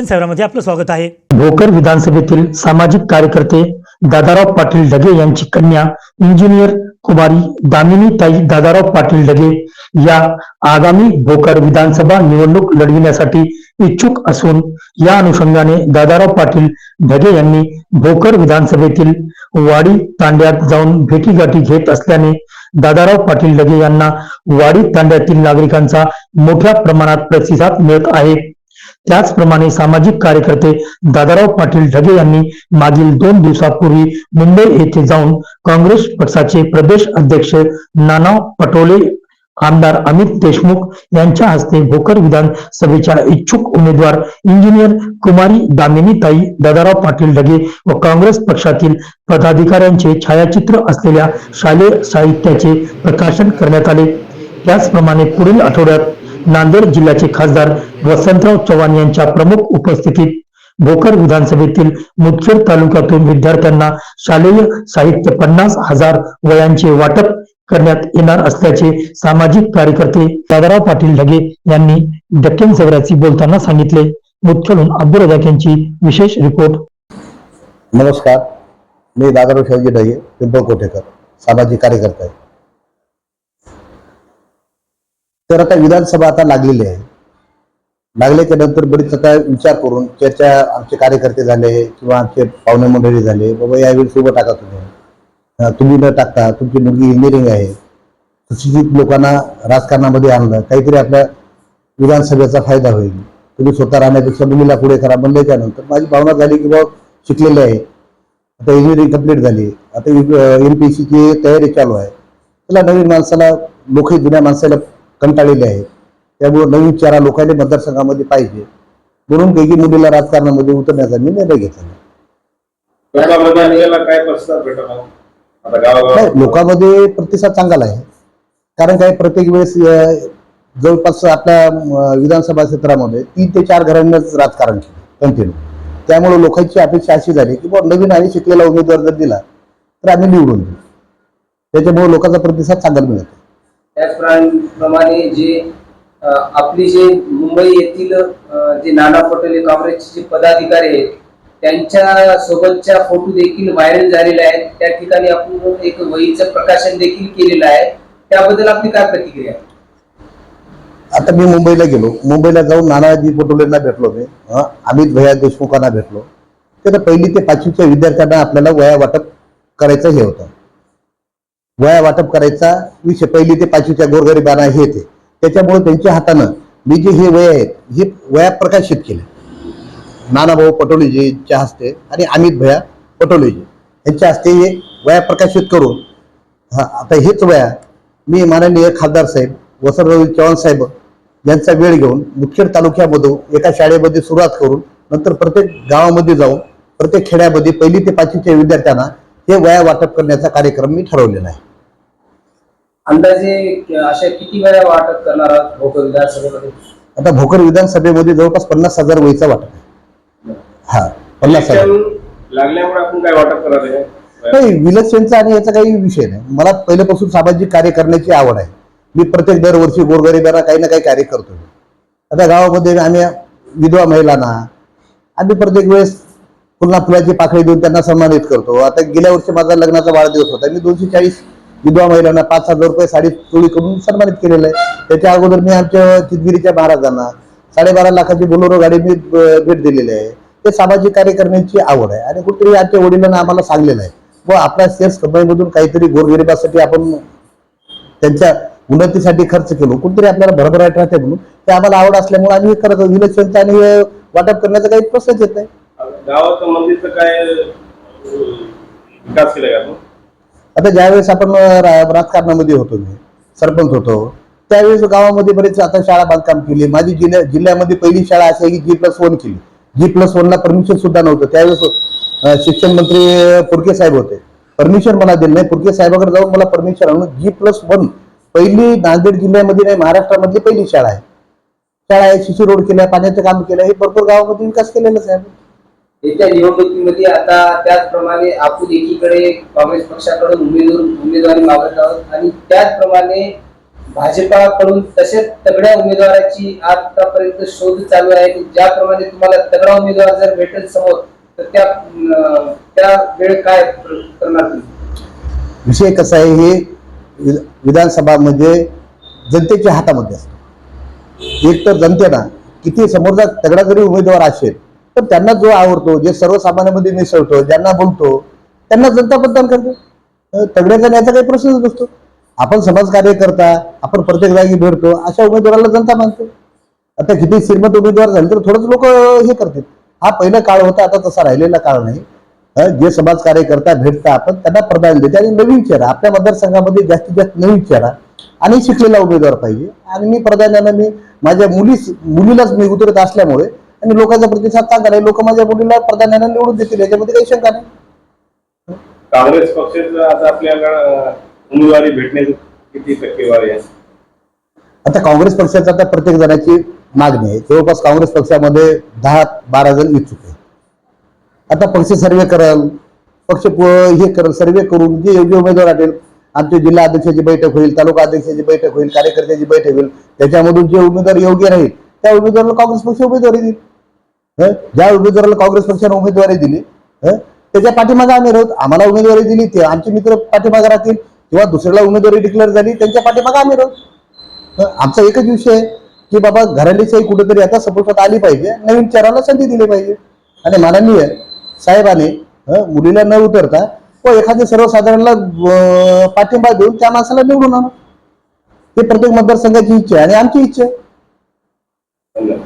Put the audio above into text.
दक्षिण शहरामध्ये आपलं स्वागत आहे. भोकर विधानसभेतील सामाजिक कार्यकर्ते दादाराव पाटील ढगे यांची कन्या इंजिनियर कुमारी दामिनी ताई दादाराव पाटील ढगे या आगामी भोकर विधानसभा निवडणूक लढविण्यासाठी इच्छुक असून या अनुषंगाने दादाराव पाटील ढगे यांनी भोकर विधानसभेतील वाडी तांड्यात जाऊन भेटीगाठी घेत असल्याने दादाराव पाटील ढगे यांना वाडी तांड्यातील नागरिकांचा मोठ्या प्रमाणात प्रतिसाद मिळत आहे. त्याचप्रमाणे सामाजिक कार्यकर्ते दादाराव पाटील ढगे यांनी मागील दोन दिवसापूर्वी मुंबई येथे जाऊन काँग्रेस पक्षाचे प्रदेश अध्यक्ष नाना पटोले आमदार अमित देशमुख यांच्या हस्ते भोकर विधानसभेच्या इच्छुक उमेदवार इंजिनियर कुमारी दामिनीताई दादाराव पाटील ढगे व काँग्रेस पक्षातील पदाधिकाऱ्यांचे छायाचित्र असलेल्या शालेय साहित्याचे प्रकाशन करण्यात आले. त्याचप्रमाणे पुढील आठवड्यात नांदेड जिल्ह्याचे खासदार वसंतराव चव्हाण यांच्या प्रमुख उपस्थितीत भोकर विधानसभेतील मुदखेड तालुक्यातून विद्यार्थ्यांना शालेय साहित्य पन्नास हजार वयांचे वाटप करण्यात येणार असल्याचे सामाजिक कार्यकर्ते दादाराव पाटील ढगे यांनी डक्कन सगळ्याची बोलताना सांगितले. मुदखेडून अब्दुल रजाक यांची विशेष रिपोर्ट. नमस्कार. मी दादाराव शिवाजी ढगे पिंपळ कोठेकर सामाजिक कार्यकर्ता आहे. तर आता विधानसभा आता लागलेली आहे. लागल्याच्या नंतर बरीच आता विचार करून चर्चा आमचे कार्यकर्ते झाले किंवा आमचे पाहुणे मंडळी झाले बाबा यावेळी सोबत टाका तुम्ही. तुम्ही न टाकता तुमची मुलगी इंजिनिअरिंग आहे. सुशिक्षित लोकांना राजकारणामध्ये आणलं काहीतरी आपल्या विधानसभेचा फायदा होईल. तुम्ही स्वतः राहण्यापेक्षा मुलीला पुढे करा. म्हणल्याच्या नंतर माझी भावना झाली की बाबा शिकलेले आहे. आता इंजिनिअरिंग कंप्लीट झाली. आता एम पी सीची तयारी चालू आहे. त्याला नवीन माणसाला लोकही जुन्या माणसाला कंटाळलेले आहेत. त्यामुळे नवीन चारा लोकांनी मतदारसंघामध्ये पाहिजे. म्हणून काही मुलीला राजकारणामध्ये उतरण्याचा मी निर्णय घेतला. नाही लोकांमध्ये प्रतिसाद चांगला आहे. कारण काय प्रत्येक वेळेस जवळपास आपल्या विधानसभा क्षेत्रामध्ये तीन ते चार घरांनाच राजकारण केलं कंटिन्यू त्यामुळे लोकांची अपेक्षा अशी झाली की बुवा नवीन आणि शिकलेला उमेदवार जर दिला तर आम्ही निवडून देऊ. त्याच्यामुळे लोकांचा प्रतिसाद चांगला मिळतो. त्याचप्रमाणे जे आपली जे मुंबई येथील जे नाना पटोले काँग्रेसचे जे पदाधिकारी आहेत त्यांच्या सोबतच्या फोटो देखील व्हायरल झालेले आहेत. त्या ठिकाणी आपण एक वहीचं प्रकाशन देखील केलेलं आहे. त्याबद्दल आपली काय प्रतिक्रिया? आता मी मुंबईला गेलो. मुंबईला जाऊन नानाजी पटोलेंना भेटलो मी. अमित भैया देशमुखांना भेटलो. तर पहिली ते पाचवीच्या विद्यार्थ्यांना आपल्याला वया वाटप करायचं हे होतं. वया वाटप करायचा विषय पहिली ते पाचवीच्या गोरगरिबांना हे ते. त्याच्यामुळे त्यांच्या हातानं मी जे हे वय आहेत हे वया प्रकाशित केले नानाभाऊ पटोलेजीच्या हस्ते आणि अमित भैया पटोलेजी यांच्या हस्ते हे वया प्रकाशित करून हा आता हेच वया मी माननीय खासदार साहेब वसंतराव चव्हाण साहेब यांचा वेळ घेऊन मुखेड तालुक्यामधून एका शाळेमध्ये सुरुवात करून नंतर प्रत्येक गावामध्ये जाऊन प्रत्येक खेड्यामध्ये पहिली ते पाचवीच्या विद्यार्थ्यांना हे वया वाटप करण्याचा कार्यक्रम मी ठरवलेला आहे. अंदाजे अशा किती वेळा वाटप करणार आहात भोकर विधानसभेमध्ये? आता भोकर विधानसभेमध्ये जवळपास पन्नास हजार वाटप आहे. हा पन्नास हजार. लागल्यामुळे आपण काय वाटप करत आहे? नाही विलक्षणचा आणि याचा काही विषय नाही. मला पहिल्यापासून सामाजिक कार्य करण्याची आवड आहे. मी प्रत्येक दरवर्षी गोरगरिबांना काही ना काही कार्य करतो आता गावामध्ये आम्ही विधवा महिलांना आम्ही प्रत्येक वेळेस पुन्हा फुलाची पाकळी देऊन त्यांना सन्मानित करतो. आता गेल्या वर्षी माझा लग्नाचा वाढदिवस होता. मी दोनशे चाळीस विधवा महिलांना पाच हजार रुपये साडी चोळी करून सन्मानित केलेलं आहे. त्याच्या अगोदर मी आमच्या चितगिरीच्या महाराजांना साडेबारा लाखाची बोलोरो गाडी मी भेट दिलेली आहे. ते सामाजिक कार्य करण्याची आवड आहे. आणि कुठेतरी आमच्या वडिलांना आम्हाला सांगलेलं आहे. व आपल्या सेल्स कंपनीमधून काहीतरी गोरगरिबासाठी आपण त्यांच्या उन्नतीसाठी खर्च केलो. कुठेतरी आपल्याला भरभराट राहते म्हणून. ते आम्हाला आवड असल्यामुळे आम्ही हे करत इलेक्शनचा आणि वाटप करण्याचा काही प्रश्नच येत नाही. गावाचं मंदिरचं काय विकास केला का आता ज्यावेळेस आपण राजकारणामध्ये होतो मी सरपंच होतो त्यावेळेस गावामध्ये बरेच आता शाळा बांधकाम केली. माझी जिल्ह्या जिल्ह्यामध्ये पहिली शाळा अशी आहे की जी प्लस वन केली. जी प्लस वनला परमिशन सुद्धा नव्हतं. त्यावेळेस शिक्षण मंत्री पुरके साहेब होते. परमिशन मला दिलं नाही. पुरके साहेबाकडे जाऊन मला परमिशन आणून जी प्लस वन पहिली नांदेड जिल्ह्यामध्ये नाही महाराष्ट्रामधली पहिली शाळा आहे. शाळा आहे शिशू रोड केल्या पाण्याचं काम केलं हे भरपूर गावामध्ये विकास केलेलाच आहे. येत्या निवडणुकीमध्ये आता त्याचप्रमाणे आपण एकीकडे काँग्रेस पक्षाकडून उमेदवार उमेदवारी मागत आहोत आणि त्याचप्रमाणे भाजपाकडून तसेच तगड्या उमेदवाराची आतापर्यंत शोध चालू आहे. ज्याप्रमाणे तुम्हाला तगडा उमेदवार जर भेटेल समोर तर त्या त्या वेळ काय करणार तुम्ही? विषय कसा आहे हे वि- विधानसभा म्हणजे जनतेच्या हातामध्ये असतं. एक तर जनतेला किती समोरचा तगडा जरी उमेदवार असेल तर त्यांना जो आवडतो जे सर्वसामान्यामध्ये मिसळतो ज्यांना बोलतो त्यांना जनता मतदान करते. तगड्याचा याचा काही प्रश्नच नसतो. आपण समाजकार्य करता आपण प्रत्येक जागी भेटतो अशा उमेदवाराला जनता मानते. आता किती श्रीमंत उमेदवार झाले तर थोडंच लोक हे करतील हा पहिला काळ होता आता तसा राहिलेला काळ नाही. जे समाजकार्य करता भेटता आपण त्यांना प्रदान देते. आणि नवीन चेहरा आपल्या मतदारसंघामध्ये जास्तीत जास्त नवीन चेहरा आणि शिकलेला उमेदवार पाहिजे. आणि मी प्राधान्यानं मी माझ्या मुलीस मुलीलाच मी उतरत असल्यामुळे आणि लोकांचा प्रतिसाद चांगला आहे लोक माझ्या मुलीला प्राधान्यानं निवडून देतील याच्यामध्ये काही शंका नाही. काँग्रेस पक्षाचं आता आपल्याला उमेदवारी भेटण्याची किती टक्केवारी आहे? आता काँग्रेस पक्षाचा आता प्रत्येक जणाची मागणी आहे. जवळपास काँग्रेस पक्षामध्ये दहा बारा जण इच्छुक आहे आता पक्ष सर्वे करल पक्ष हे करल सर्वे करून जे योग्य उमेदवार वाटेल आमच्या जिल्हा अध्यक्षाची बैठक होईल तालुका अध्यक्षाची बैठक होईल कार्यकर्त्याची बैठक होईल त्याच्यामधून जे उमेदवार योग्य राहील त्या उमेदवाराला काँग्रेस पक्ष उमेदवारी देईल? ज्या उमेदवाराला काँग्रेस पक्षाने उमेदवारी दिली हं? त्याच्या पाठीमागे आम्ही राहू आम्हाला उमेदवारी दिली ते आमचे मित्र पाठीमागे राहतील किंवा दुसऱ्याला उमेदवारी डिक्लेअर झाली त्यांच्या पाठीमागे आम्ही राहू. आमचा एकच विषय आहे की बाबा घराण्याशाही कुठेतरी आता सपोर्टात आली पाहिजे नवीन चेहऱ्याला संधी दिली पाहिजे. आणि माननीय साहेबाने मुलीला न उतरता व एखाद्या सर्वसाधारणला पाठिंबा देऊन त्या माणसाला निवडून आणा. हे प्रत्येक मतदारसंघाची इच्छा आहे आणि आमची इच्छा आहे.